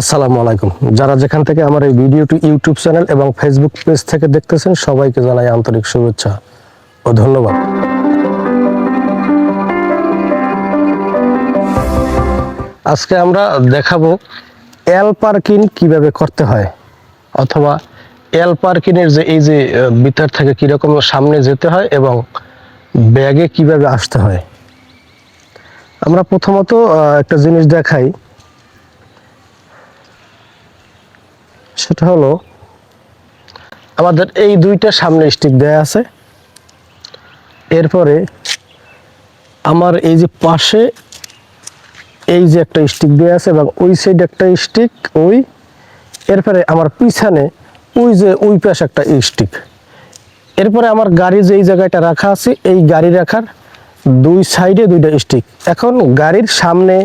আসসালামু আলাইকুম। যারা যেখান থেকে আমার এই ভিডিওটি ইউটিউব চ্যানেল এবং ফেসবুক পেজ থেকে দেখতেছেন, সবাইকে জানাই আন্তরিক শুভেচ্ছা ও ধন্যবাদ। আজকে আমরা দেখাবো এল পার্কিং কীভাবে করতে হয়, অথবা এল পার্কিংয়ের যে এই যে ভিতর থেকে কীরকম সামনে যেতে হয় এবং ব্যাগে কীভাবে আসতে হয়। আমরা প্রথমত একটা জিনিস দেখাই। সেটা হলো, আমাদের এই দুইটা সামনে স্টিক দেয়া আছে। এরপরে আমার এই যে পাশে এই যে একটা স্টিক দেয়া আছে এবং ওই সাইড একটা স্টিক ওই, এরপরে আমার পিছনে ওই যে ওই পাশে একটা স্টিক এরপরে আমার গাড়ি যে এই জায়গাটা রাখা আছে, এই গাড়ি রাখার দুই সাইডে দুইটা স্টিক এখন গাড়ির সামনে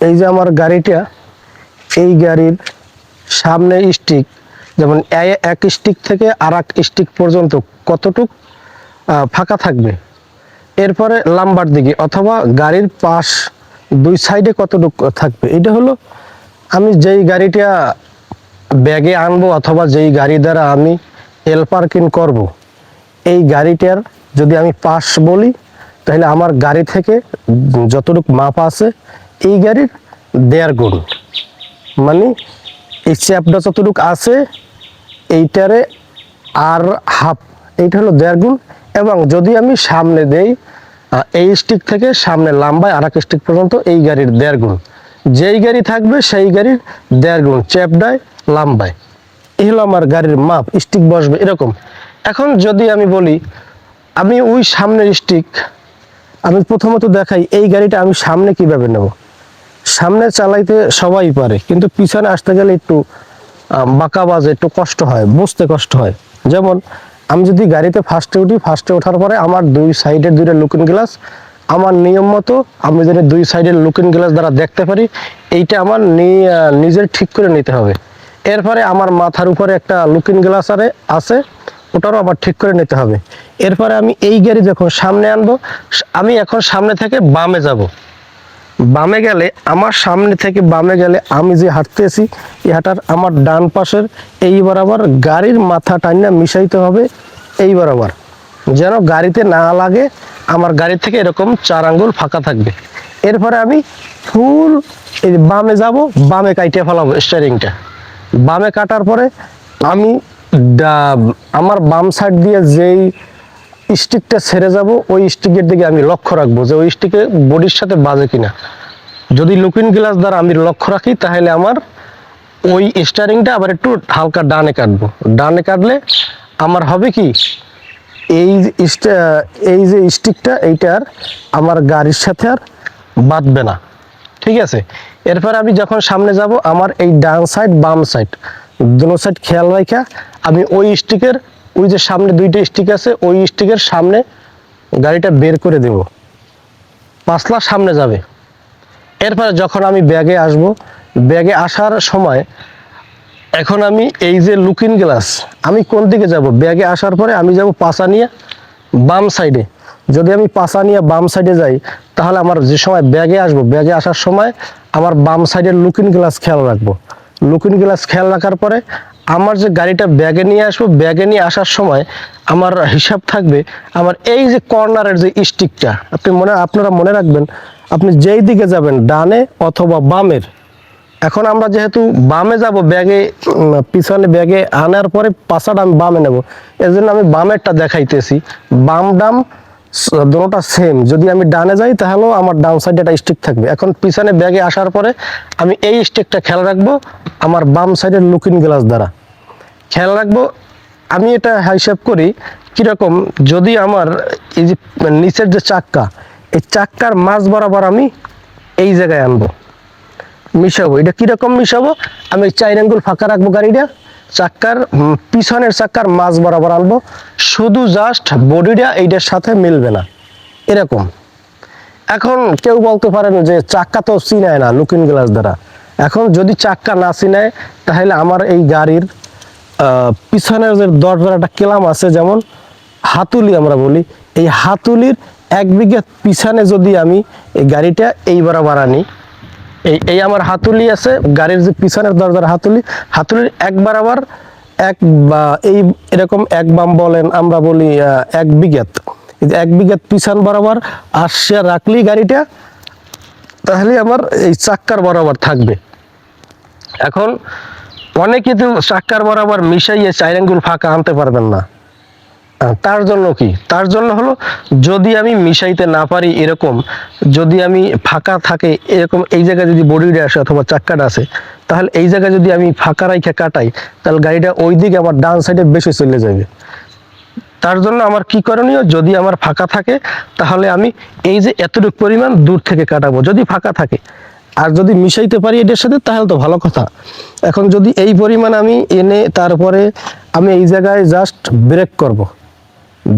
এই যে আমার গাড়িটা এই গাড়ির সামনে স্টিক যেমন এক স্টিক থেকে আর এক স্টিক পর্যন্ত কতটুক ফাঁকা থাকবে। এরপরে লাম্বার দিকে, অথবা গাড়ির পাশ দুই সাইডে কতটুক থাকবে। এটা হলো আমি যেই গাড়িটা ব্যাগে আনব অথবা যেই গাড়ি দ্বারা আমি এল পার্কিং করব, এই গাড়িটার যদি আমি পাশ বলি, তাহলে আমার গাড়ি থেকে যতটুকু মাপ আছে, এই গাড়ির দেড় গুণ। মানে এই চ্যাপটা যতটুকু আছে, এইটারে আর হাফ, এইটা হলো দেড় গুণ। এবং যদি আমি সামনে দেই এই স্টিক থেকে সামনে লাম্বায় আর এক স্টিক পর্যন্ত, এই গাড়ির দেড় গুণ। যেই গাড়ি থাকবে, সেই গাড়ির দেড় গুণ চ্যাপডায় লাম্বায়। এই হলো আমার গাড়ির মাপ স্টিক বসবে এরকম। এখন যদি আমি বলি, আমি ওই সামনের স্টিক আমি প্রথমত দেখাই, এই গাড়িটা আমি সামনে কীভাবে নেব? সামনে চালাইতে সবাই পারে, কিন্তু পিছনে আসতে গেলে একটু বাঁকা বাজে, একটু কষ্ট হয়, বুঝতে কষ্ট হয়। যেমন, আমি যদি গাড়িতে ফার্স্টে উঠি ফার্স্টে ওঠার পরে আমার দুই সাইডের দুইটা লুকিং গ্লাস আমার নিয়ম মতো আমি যদি দুই সাইডের লুকিং গ্লাস দ্বারা দেখতে পারি, এইটা আমার নিজের ঠিক করে নিতে হবে। এরপরে আমার মাথার উপরে একটা লুকিং গ্লাস আরে, আছে, ওটারও আবার ঠিক করে নিতে হবে। এরপরে আমি এই গাড়ি যখন সামনে আনব, আমি এখন সামনে থেকে বামে যাব। বামে গেলে, আমার সামনে থেকে বামে গেলে আমি যে হাঁটতেছি এই হাঁটার আমার ডান পাশের এই বরাবর গাড়ির মাথা টাইনা মিশাইতে হবে এই বরাবর। যেন গাড়িতে না লাগে, আমার গাড়ি থেকে এরকম চার আঙ্গুল ফাঁকা থাকবে। এরপরে আমি ফুল এই বামে যাব, বামে কাইটে ফেলাবো স্টারিংটা বামে কাটার পরে আমি আমার বাম সাইড দিয়ে যেই স্টিকটা ছেড়ে যাব, ওই স্টিকের দিকে আমি লক্ষ্য রাখব যে ওই স্টিকে বডির সাথে বাজে কিনা। যদি লুকিন গ্লাস দ্বারা আমি লক্ষ্য রাখি, তাহলে আমার ওই স্টারিংটা আবার একটু হালকা ডানে কাটবো। ডানে কাটলে আমার হবে কি, এই এই যে স্টিকটা, এইটার আমার গাড়ির সাথে আর বাঁধবে না। ঠিক আছে? এরপর আমি যখন সামনে যাব, আমার এই ডান সাইড বাম সাইড দুনো সাইড খেয়াল রাখা আমি ওই স্টিকের ওই যে সামনে দুইটা স্টিক আছে, ওই স্টিকের সামনে গাড়িটা বের করে দেব। পাঁচলা সামনে যাবে। এরপরে যখন আমি ব্যাগে আসব, ব্যাগে আসার সময় এখন আমি এই যে লুকিং গ্লাস আমি কোন দিকে যাব? ব্যাগে আসার পরে আমি যাব পাশা নিয়ে বাম সাইডে যদি আমি পাশা নিয়ে বাম সাইডে যাই, তাহলে আমার যে সময় ব্যাগে আসব, ব্যাগে আসার সময় আমার বাম সাইডের লুকিং গ্লাস খেয়াল রাখব। লুকিং গ্লাস খেয়াল রাখার পরে আমার যে গাড়িটা ব্যাগে নিয়ে আসব, ব্যাগে নিয়ে আসার সময় আমার হিসাব থাকবে আমার এই যে কর্নারের যে স্টিকটা। আপনি মনে, আপনারা মনে রাখবেন, আপনি যেই দিকে যাবেন, ডানে অথবা বামের, এখন আমরা যেহেতু বামে যাব, ব্যাগে পিছনে ব্যাগে আনার পরে পাশাটা আমি বামে নেব। জন্য আমি বামেরটা দেখাইতেছি। বাম ডাম দুটোটা সেম যদি আমি ডানে যাই, তাহলেও আমার ডান সাইডে একটা স্টিক থাকবে। এখন পিছনে ব্যাগে আসার পরে আমি এই স্টিকটা খেয়াল রাখব আমার বাম সাইডের লুকিং গ্লাস দ্বারা। খেয়াল রাখব, আমি এটা হিসাব করি কীরকম, যদি আমার এই যে, নিচের যে চাক্কা, এই চাক্কার মাঝ বরাবর আমি এই জায়গায় আনব। মিশাবো। এটা কীরকম মিশাবো? আমি চার আঙ্গুল ফাঁকা রাখব গাড়িটা চাক্কার উম, পিছনের চাক্কার মাঝ বরাবর আনব। শুধু জাস্ট বডিটা এইটার সাথে মিলবে না। এরকম। এখন কেউ বলতে পারেন যে চাক্কা তো চিনায় না লুকিং গ্লাস দ্বারা। এখন যদি চাক্কা না চিনায় তাহলে আমার এই গাড়ির পিছনের যে দরজার একটা কেলাম আছে যেমন হাতুলি আমরা বলি এই হাতুলির এক বিঘা পিছনে যদি আমি এই গাড়িটা এই বরাবর আনি এই এই আমার হাতুলি আছে, গাড়ির যে পিছনের দরজার হাতুলি, হাতুলির এক বরাবর এক বা, এই এরকম এক বাম বলেন, আমরা বলি এক বিঘাত। এক বিঘাত পিছন বরাবর আসিয়া রাখলি গাড়িটা, তাহলে আমার এই চাক্কার বরাবর থাকবে। এখন অনেকে তো চাক্কার বরাবর মিশাইয়ে চার আঙ্গুল ফাঁকা আনতে পারবেন না। তার জন্য কি? তার জন্য হলো যদি আমি মিশাইতে না পারি এরকম, যদি আমি ফাঁকা থাকে এরকম, এই জায়গায় যদি বডিটা আসে অথবা চাক্কাটা আসে, তাহলে এই জায়গায় যদি আমি ফাঁকা রাইখে কাটাই, তাহলে গাড়িটা ওই দিকে আমার ডান সাইডে বেশি চলে যাবে। তার জন্য আমার কি করণীয়? যদি আমার ফাঁকা থাকে, তাহলে আমি এই যে এতটুকু পরিমাণ দূর থেকে কাটাবো, যদি ফাঁকা থাকে। আর যদি মিশাইতে পারি এটার সাথে, তাহলে তো ভালো কথা। এখন যদি এই পরিমাণ আমি এনে তারপরে আমি এই জায়গায় জাস্ট ব্রেক করব।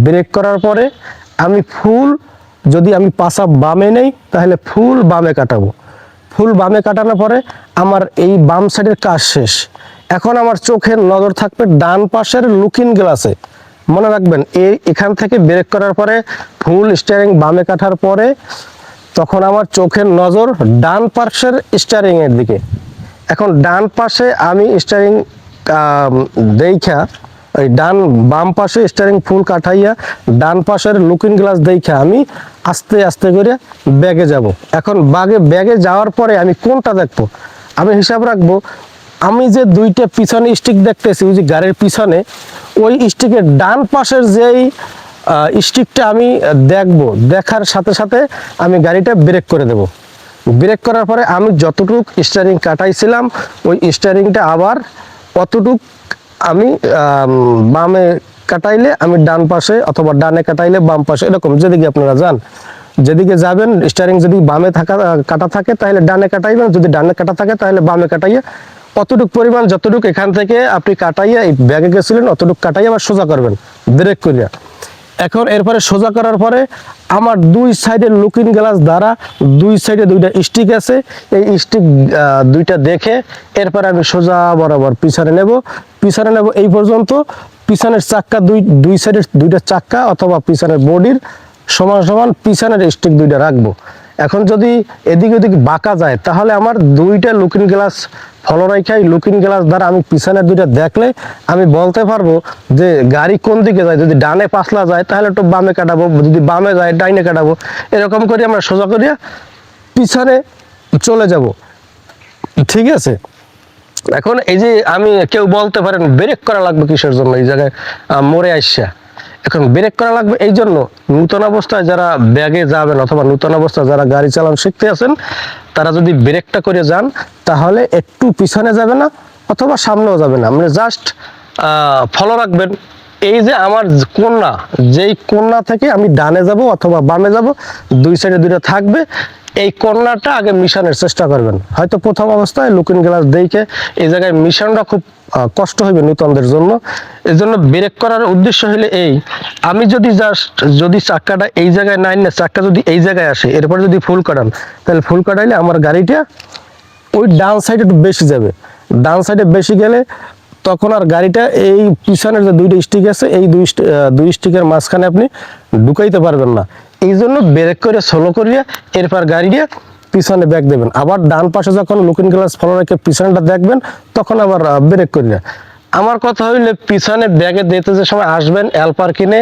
ব্রেক করার পরে আমি ফুল, যদি আমি পাশা বামে নেই, তাহলে ফুল বামে কাটাবো। ফুল বামে কাটানোর পরে আমার এই বাম সাইডের কাজ শেষ। এখন আমার চোখের নজর থাকবে ডান পাশের লুকিং গ্লাসে মনে রাখবেন, এই এখান থেকে ব্রেক করার পরে ফুল স্টিয়ারিং বামে কাটার পরে তখন আমার চোখের নজর ডান পাশের স্টিয়ারিং এর দিকে। এখন ডান পাশে আমি স্টিয়ারিং দেখা ডান বাম পাশে স্টিয়ারিং ফুল কাঠাইয়া, ডান পাশের লুকিং গ্লাস দেখে আমি আস্তে আস্তে করে ব্যাগে যাব। এখন বাগে ব্যাগে যাওয়ার পরে আমি কোনটা দেখব? আমি হিসাব রাখব, আমি যে দুইটা পিছনে স্টিক দেখতেছি, ওই যে গাড়ির পিছনে, ওই স্টিকের ডান পাশের যেই স্টিকটা আমি দেখব, দেখার সাথে সাথে আমি গাড়িটা ব্রেক করে দেব। ব্রেক করার পরে আমি যতটুক স্টারিং কাটাইছিলাম, ওই স্টারিংটা আবার অতটুক আমি বামে কাটাইলে আমি ডান পাশে অথবা ডানে কাটাইলে বাম পাশে, এরকম যেদিকে আপনারা যান। যেদিকে যাবেন স্টারিং যদি বামে থাকা, কাটা থাকে, তাহলে ডানে কাটাইবেন। যদি ডানে কাটা থাকে, তাহলে বামে কাটাইয়া, অতটুক পরিমাণ যতটুক এখান থেকে আপনি কাটাইয়া এই ব্যাগে গেছিলেন, অতটুক কাটাইয়া আবার সোজা করবেন ব্রেক করিয়া। এখন এরপরে সোজা করার পরে আমার দুই সাইডের লুকিং গ্লাস দ্বারা দুই সাইডে দুইটা স্টিক আছে। এই স্টিক দুইটা দেখে এরপরে আমি সোজা বরাবর পিছনে নেব। পিছনে নেব এই পর্যন্ত। পিছনের চাক্কা দুই দুই সাইডের দুইটা চাক্কা অথবা পিছনের বডির সমান সমান পিছনের স্টিক দুইটা রাখব। এখন যদি এদিক ওদিক বাঁকা যায়, তাহলে আমার দুইটা লুকিং গ্লাস ফলো রাখাই লুকিং গ্লাস দ্বারা আমি পিছনের দুইটা দেখলে আমি বলতে পারব যে গাড়ি কোন দিকে যায়। যদি ডানে পাসলা যায়, তাহলে একটু বামে কাটাবো। যদি বামে যায়, ডাইনে কাটাবো। এরকম করে আমরা সোজা করিয়া পিছনে চলে যাব। ঠিক আছে? এখন এই যে আমি কেউ বলতে পারেন ব্রেক করা লাগবে কিসের জন্য? এই জায়গায় মরে আসছে। এখন ব্রেক করা লাগবে এই জন্য নূতন অবস্থায় যারা ব্যাগে যাবেন অথবা নূতন অবস্থায় যারা গাড়ি চালান শিখতে আছেন, তারা যদি ব্রেকটা করে যান, তাহলে একটু পিছনে যাবে না অথবা সামনেও যাবে না। মানে জাস্ট ফলো রাখবেন। এই যে আমার কন্যা, যেই কন্যা থেকে আমি ডানে যাব অথবা বামে যাব, দুই সাইডে দুইটা থাকবে এই কর্নারটা আগে মিশনের চেষ্টা করবেন। হয়তো প্রথম অবস্থায় লুকিং গ্লাস দেখে এই জায়গায় মিশনটা খুব কষ্ট হবে নূতনদের জন্য। এই জন্য ব্রেক করার উদ্দেশ্য হলে এই, আমি যদি জাস্ট যদি চাক্কাটা এই জায়গায় নাই না চাক্কা যদি এই জায়গায় আসে, এরপর যদি ফুল কাটান, তাহলে ফুল কাটাইলে আমার গাড়িটা ওই ডান সাইডে একটু বেশি যাবে। ডান সাইডে বেশি গেলে তখন আর গাড়িটা এই পিছনের যে দুইটা স্টিক আছে, এই দুই দুই স্টিকের মাঝখানে আপনি ঢুকাইতে পারবেন না। এই জন্য ব্রেক করে সোলো করিয়া এরপর গাড়িটা পিছনে ব্যাক দেবেন। আবার ডান পাশে যখন লুকিং গ্লাস ফলো রেখে পিছনটা দেখবেন, তখন আবার ব্রেক করিয়া আমার কথা হইলে পিছনে ব্যাগে দিতে যে সময় আসবেন অ্যালপার কিনে,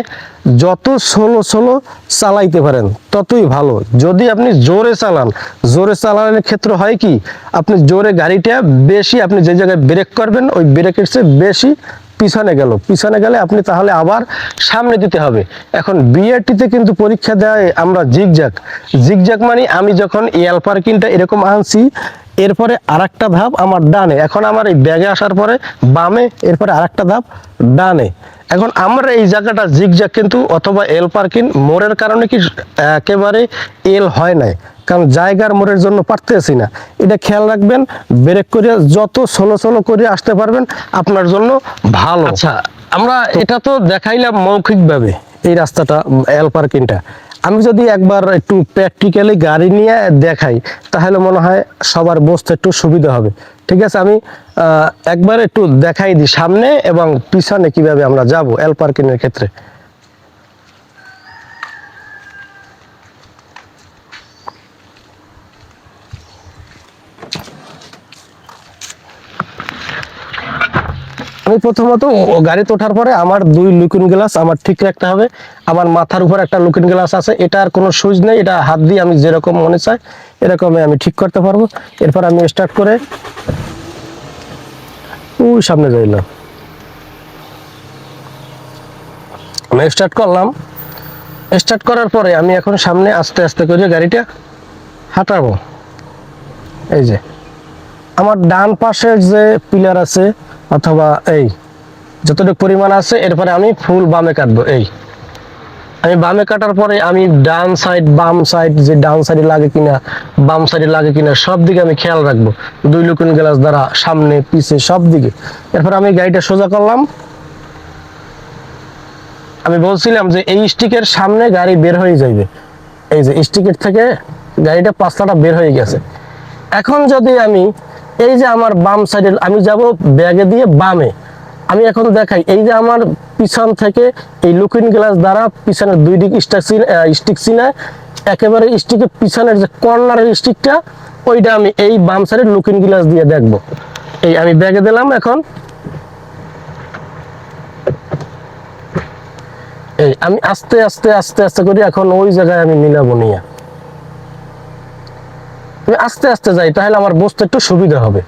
যত সোলো সোলো চালাইতে পারেন, ততই ভালো। যদি আপনি জোরে চালান, জোরে চালানোর ক্ষেত্রে হয় কি, আপনি জোরে গাড়িটা বেশি আপনি যে জায়গায় ব্রেক করবেন, ওই ব্রেকের চেয়ে বেশি পিছনে গেল। পিছনে গেলে আপনি তাহলে আবার সামনে দিতে হবে। এখন বিআরটিতে কিন্তু পরীক্ষা দেয় আমরা জিগজাক জিগজাক মানে আমি যখন এয়াল পার্কিংটা এরকম আনছি, এরপরে আর ধাপ আমার ডানে। এখন আমার এই ব্যাগে আসার পরে বামে, এরপরে আর ধাপ ডানে। এখন আমরা এই জায়গাটা জিগজ্যাক কিন্তু অথবা এল পার্কিং মোড়ের কারণে কি একেবারে এল হয় নাই। কারণ জায়গার মোড়ের জন্য পারতেছি না। এটা খেয়াল রাখবেন ব্রেক করে যত সলো সলো করে আসতে পারবেন আপনার জন্য ভালো। আচ্ছা আমরা এটা তো দেখাইলাম মৌখিকভাবে এই রাস্তাটা এল পার্কিংটা। আমি যদি একবার একটু প্র্যাকটিক্যালি গাড়ি নিয়ে দেখাই, তাহলে মনে হয় সবার বসতে একটু সুবিধা হবে। ঠিক আছে? আমি একবার একটু দেখাই দিই সামনে এবং পিছনে কীভাবে আমরা যাব এল পার্কিংয়ের ক্ষেত্রে। আমি প্রথমত গাড়িতে ওঠার পরে আমার দুই লুকিং গ্লাস আমার ঠিক রাখতে হবে। আমার মাথার উপর একটা লুকিং গ্লাস আছে। এটার কোনো সুইচ নেই। এটা হাত দিয়ে আমি যেরকম মনে চাই, এরকমই আমি ঠিক করতে পারব। এরপর আমি স্টার্ট করে ওই সামনে যাইলাম আমি স্টার্ট করলাম। স্টার্ট করার পরে আমি এখন সামনে আস্তে আস্তে করে গাড়িটা হাঁটাবো। এই যে, আমার ডান পাশের যে পিলার আছে অথবা এই, যতটুকু পরিমাণ আছে এরপরে আমি ফুল বামে কাটবো, এই। আমি বামে কাটার পরে আমি ডান সাইড বাম সাইড যে ডান সাইডে লাগে কিনা, বাম সাইডে লাগে কিনা সব দিকে আমি খেয়াল রাখব। দুই লুকুন গ্লাস দ্বারা, সামনে, পিছে সব দিকে এরপর আমি গাড়িটা সোজা করলাম। আমি বলছিলাম যে এই স্টিকের সামনে গাড়ি বের হয়ে যাইবে। এই যে স্টিকের থেকে গাড়িটা পাঁচটাটা বের হয়ে গেছে। এখন যদি আমি এই যে আমার বাম সাইডে আমি যাব ব্যাগে দিয়ে বামে। আমি এখন দেখাই, এই যে আমার পিছন থেকে এই লুকিং গ্লাস দ্বারা পিছনের দুই দিক স্টিক স্টিক চিনায় একেবারে স্টিকের পিছনের যে কর্নারের স্টিকটা ওইটা আমি এই বাম সাইডের লুকিং গ্লাস দিয়ে দেখব। এই আমি ব্যাগে দিলাম এখন। এই আমি আস্তে আস্তে আস্তে আস্তে করে এখন ওই জায়গায় আমি মিলাবো নিয়ে। আমি আস্তে আস্তে যাই, তাহলে আমার বসতে একটু সুবিধা হবে।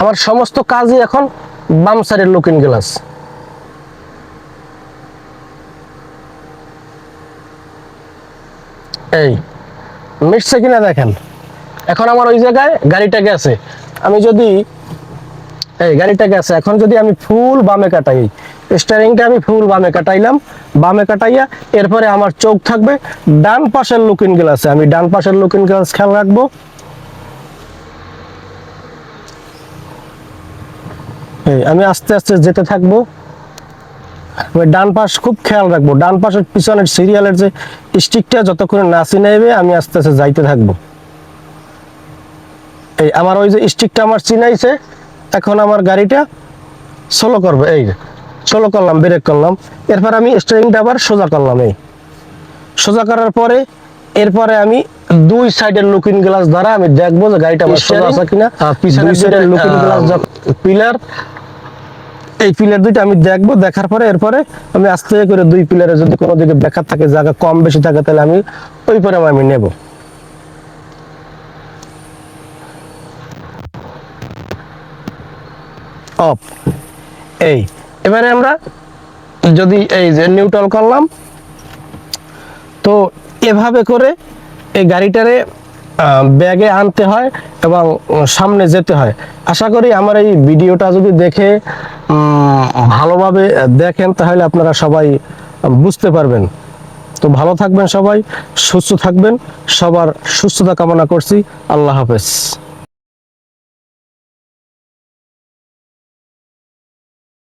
আমার সমস্ত কাজই এখন বাম সাইডের লুকিং গ্লাস এই, মিটছে কিনা দেখেন? এখন আমার ওই জায়গায় গাড়িটা গেছে আমি যদি, এই গাড়িটা গেছে এখন যদি আমি ফুল বামে কাটাই স্টারিংটা আমি ফুল বামে কাটাইলাম, বামে কাটাইয়া এরপরে আমার চোখ থাকবে, ডান পাশের লুকিং গ্লাসে আমি ডান পাশের লুকিং গ্লাস খেয়াল রাখব। আমি আস্তে আস্তে যেতে থাকব। ডান পাশ খুব খেয়াল রাখব। ডান পাশের পিছনের সিরিয়ালের যে স্টিকটা যতক্ষণ না চিনাইবে আমি আস্তে আস্তে যাইতে থাকব। এই আমার ওই যে স্টিকটা আমার চিনাইছে এখন আমার গাড়িটা স্লো করবে এই স্লো করলাম ব্রেক করলাম। এরপর আমি স্টারিংটা আবার সোজা করলাম এই। সোজা করার পরে এরপরে আমি দুই সাইডের লুকিং গ্লাস দ্বারা আমি দেখব যে গাড়িটা আমার সোজা আছে কিনা। পিছনের সাইডের লুকিং গ্লাস পিলার এই পিলার দুইটা আমি দেখব দেখার পরে এরপরে আমি আস্তে করে দুই পিলারে যদি কোনো দিকে বেকার থাকে জায়গা কম বেশি থাকে তাহলে আমি ওই পরে আমি নেব। অফ। এই, এবারে আমরা যদি এই যে নিউট্রাল করলাম, তো এভাবে করে এই গাড়িটারে ব্যাগে আনতে হয় এবং সামনে যেতে হয়। আশা করি আমার এই ভিডিওটা যদি দেখে ভালোভাবে দেখেন, তাহলে আপনারা সবাই বুঝতে পারবেন। তো ভালো থাকবেন সবাই, সুস্থ থাকবেন, সবার সুস্থতা কামনা করছি। আল্লাহ হাফেজ।